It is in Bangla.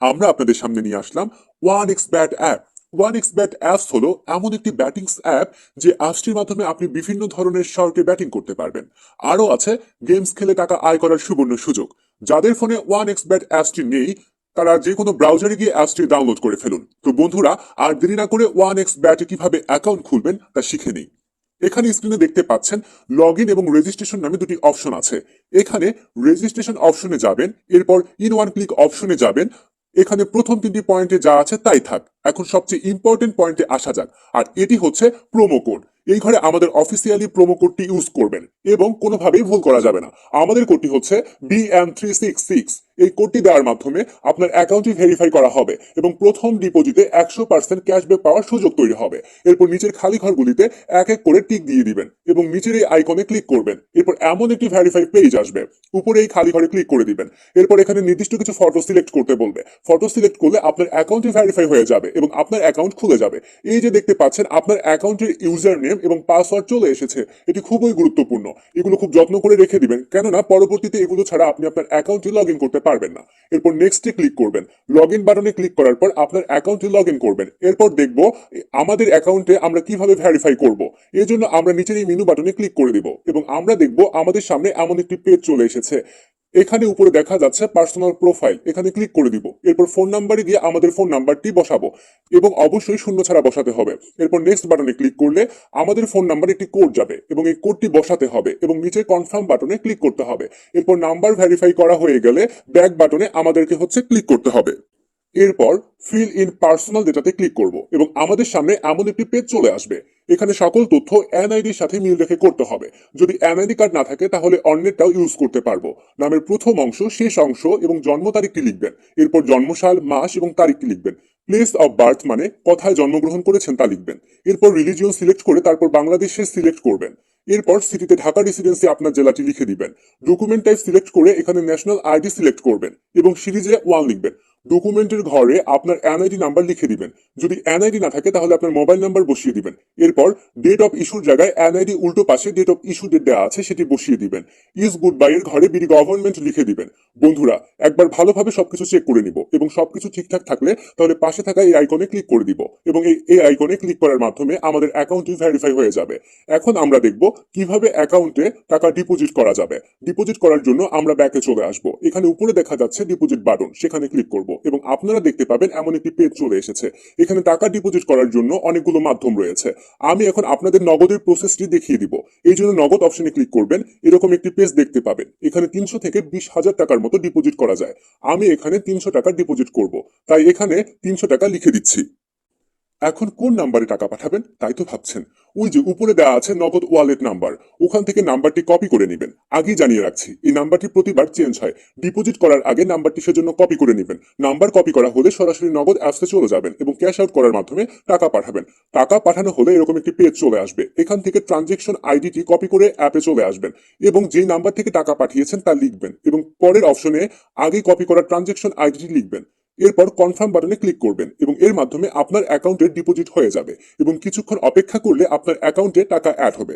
আমরা আপনাদের সামনে নিয়ে আসলাম one X bet app one X bet apps হলো এমন একটি ব্যাটিংস অ্যাপ যে অ্যাপসটির মাধ্যমে আপনি বিভিন্ন ধরনের শর্টে ব্যাটিং করতে পারবেন। আরও আছে গেমস খেলে টাকা আয় করার সুবর্ণ সুযোগ। যাদের ফোনে ওয়ান এক্স ব্যাট অ্যাপসটি নেই, তারা যে কোনো ব্রাউজারে গিয়ে অ্যাপসটি ডাউনলোড করে ফেলুন। তো বন্ধুরা, আর দেরি না করে ওয়ান এক্স ব্যাটে কীভাবে অ্যাকাউন্ট খুলবেন, তা শিখে নিই। এখানে স্ক্রিনে দেখতে পাচ্ছেন লগ এবং রেজিস্ট্রেশন নামে দুটি অপশন আছে। এখানে রেজিস্ট্রেশন অপশনে যাবেন, এরপর ইন ওয়ান ক্লিক অপশনে যাবেন এখানে প্রথম তিনটি পয়েন্টে যা আছে তাই থাক। এখন সবচেয়ে ইম্পর্টেন্ট পয়েন্টে আসা যাক, আর এটি হচ্ছে প্রোমো কোড এই ঘরে আমাদের অফিসিয়ালি প্রোমো কোডটি ইউজ করবেন, এবং কোনোভাবেই ভুল করা যাবে না। আমাদের কোডটি হচ্ছে B M three six six এই কোডটি দেওয়ার মাধ্যমে আপনার অ্যাকাউন্টটি ভেরিফাই করা হবে এবং প্রথম ডিপোজিটে একশো পার্সেন্ট ক্যাশব্যাক পাওয়ার সুযোগ তৈরি হবে। এরপর নিচের খালি ঘরগুলিতে এক এক করে টিক দিয়ে দিবেন এবং নিচের এই আইকনে ক্লিক করবেন। এরপর এমন একটি ভেরিফাই পেজ আসবে, উপরে এই খালি ঘরে ক্লিক করে দিবেন। এরপর এখানে নির্দিষ্ট কিছু ফটো সিলেক্ট করতে বলবে। ফটো সিলেক্ট করলে আপনার অ্যাকাউন্টটি ভেরিফাই হয়ে যাবে এবং আপনার অ্যাকাউন্ট খুলে যাবে। এই যে দেখতে পাচ্ছেন, আপনার অ্যাকাউন্টের ইউজার নেম এবং পাসওয়ার্ড চলে এসেছে। এটি খুবই গুরুত্বপূর্ণ। এগুলো খুব যত্ন করে রেখে দিবেন। কেননা, পরবর্তীতে এগুলো ছাড়া আপনি আপনার অ্যাকাউন্টে লগ ইন করতে পারবেন না। এরপর নেক্সটে ক্লিক করবেন। লগ ইন বাটনে ক্লিক করার পর আপনার অ্যাকাউন্টে লগ ইন করবেন। এরপর দেখব, আমাদের অ্যাকাউন্টে আমরা কীভাবে ভেরিফাই করব। এর জন্য আমরা নিচের এই মেনু বাটনে ক্লিক করে দিব এবং আমরা দেখব আমাদের সামনে এমন একটি পেজ চলে এসেছে। এখানে উপরে দেখা যাচ্ছে পার্সোনাল প্রোফাইল এখানে ক্লিক করে দিব। এরপর ফোন নাম্বারে গিয়ে আমাদের ফোন নাম্বারটি বসাবো এবং অবশ্যই শূন্য ছাড়া বসাতে হবে। এরপর নেক্সট বাটনে ক্লিক করলে আমাদের ফোন নাম্বারে একটি কোড যাবে এবং এই কোডটি বসাতে হবে এবং নিচে কনফার্ম বাটনে ক্লিক করতে হবে। এরপর নাম্বার ভেরিফাই করা হয়ে গেলে ব্যাক বাটনে আমাদেরকে হচ্ছে ক্লিক করতে হবে। এরপর ফিল ইন পার্সোনাল ডেটাতে ক্লিক করব এবং আমাদের সামনে এমন একটি পেজ চলে আসবে। এখানে সকল তথ্য এনআইডির সাথে মিল রেখে করতে হবে। যদি এনআইডি কার্ড না থাকে, তাহলে অন্যেরটাও ইউজ করতে পারব। নামের প্রথম অংশ, শেষ অংশ এবং জন্ম তারিখটি লিখবেন। এরপর জন্মসাল, মাস এবং তারিখটি লিখবেন। প্লেস অফ বার্থ মানে কোথায় জন্মগ্রহণ করেছেন তা লিখবেন। এরপর রিলিজিয়ন সিলেক্ট করে তারপর বাংলাদেশে সিলেক্ট করবেন। এরপর সিটিতে ঢাকা রেসিডেন্সি আপনার জেলাটি লিখে দিবেন। ডকুমেন্ট টাইপ সিলেক্ট করে এখানে ন্যাশনাল আইডি সিলেক্ট করবেন এবং সিরিজে ওয়ান লিখবেন। ডকুমেন্টের ঘরে আপনার এনআইডি নাম্বার লিখে দিবেন। যদি এনআইডি না থাকে, তাহলে আপনার মোবাইল নাম্বার বসিয়ে দিবেন। এরপর ডেট অফ ইস্যুর জায়গায় এনআইডি উল্টো পাশে ডেট অফ ইস্যু ডেট দেওয়া আছে, সেটি বসিয়ে দিবেন। ইজ গুড বাই এর ঘরে বিডি গভর্নমেন্ট লিখে দিবেন। বন্ধুরা, একবার ভালোভাবে সবকিছু চেক করে নিব এবং সবকিছু ঠিকঠাক থাকলে তাহলে পাশে থাকা এই আইকনে ক্লিক করে দিব এবং এই এই আইকনে ক্লিক করার মাধ্যমে আমাদের অ্যাকাউন্টটি ভেরিফাই হয়ে যাবে। এখন আমরা দেখব কীভাবে অ্যাকাউন্টে টাকা ডিপোজিট করা যাবে। ডিপোজিট করার জন্য আমরা ব্যাকে চলে আসব। এখানে উপরে দেখা যাচ্ছে ডিপোজিট বাটন সেখানে ক্লিক করব। এবং আপনারা দেখতে পাবেন এমন একটি পেজ চলে এসেছে। এখানে টাকা ডিপোজিট করার জন্য অনেকগুলো মাধ্যম রয়েছে। আমি এখন আপনাদের নগদের প্রসেসটি দেখিয়ে দিব। এই জন্য নগদ অপশনে ক্লিক করবেন। এরকম একটি পেজ দেখতে পাবেন। এখানে তিনশো থেকে বিশ হাজার টাকার মতো ডিপোজিট করা যায়। আমি এখানে তিনশো টাকা ডিপোজিট করব। তাই এখানে তিনশো টাকা লিখে দিচ্ছি। এখন কোন নাম্বারে টাকা পাঠাবেন? তাই তো ভাবছেন। ওই যে উপরে দেওয়া আছে নগদ ওয়ালেট নাম্বার। ওখান থেকে নাম্বারটি কপি করে নেবেন। আগেই জানিয়ে রাখছি, এই নাম্বারটি প্রতিবার চেঞ্জ হয়। ডিপোজিট করার আগে নাম্বারটি সেজন্য কপি করে নেবেন। নাম্বার কপি করা হলে সরাসরি নগদ অ্যাপসে চলে যাবেন এবং ক্যাশ আউট করার মাধ্যমে টাকা পাঠাবেন। টাকা পাঠানো হলে এরকম একটি পেজ চলে আসবে। এখান থেকে ট্রানজেকশন আইডিটি কপি করে অ্যাপে চলে আসবেন এবং যেই নাম্বার থেকে টাকা পাঠিয়েছেন তা লিখবেন এবং পরের অপশনে আগে কপি করা ট্রানজেকশন আইডিটি লিখবেন। এরপর কনফার্ম বাটনে ক্লিক করবেন এবং এর মাধ্যমে আপনার অ্যাকাউন্টে ডিপোজিট হয়ে যাবে এবং কিছুক্ষণ অপেক্ষা করলে আপনার অ্যাকাউন্টে টাকা অ্যাড হবে।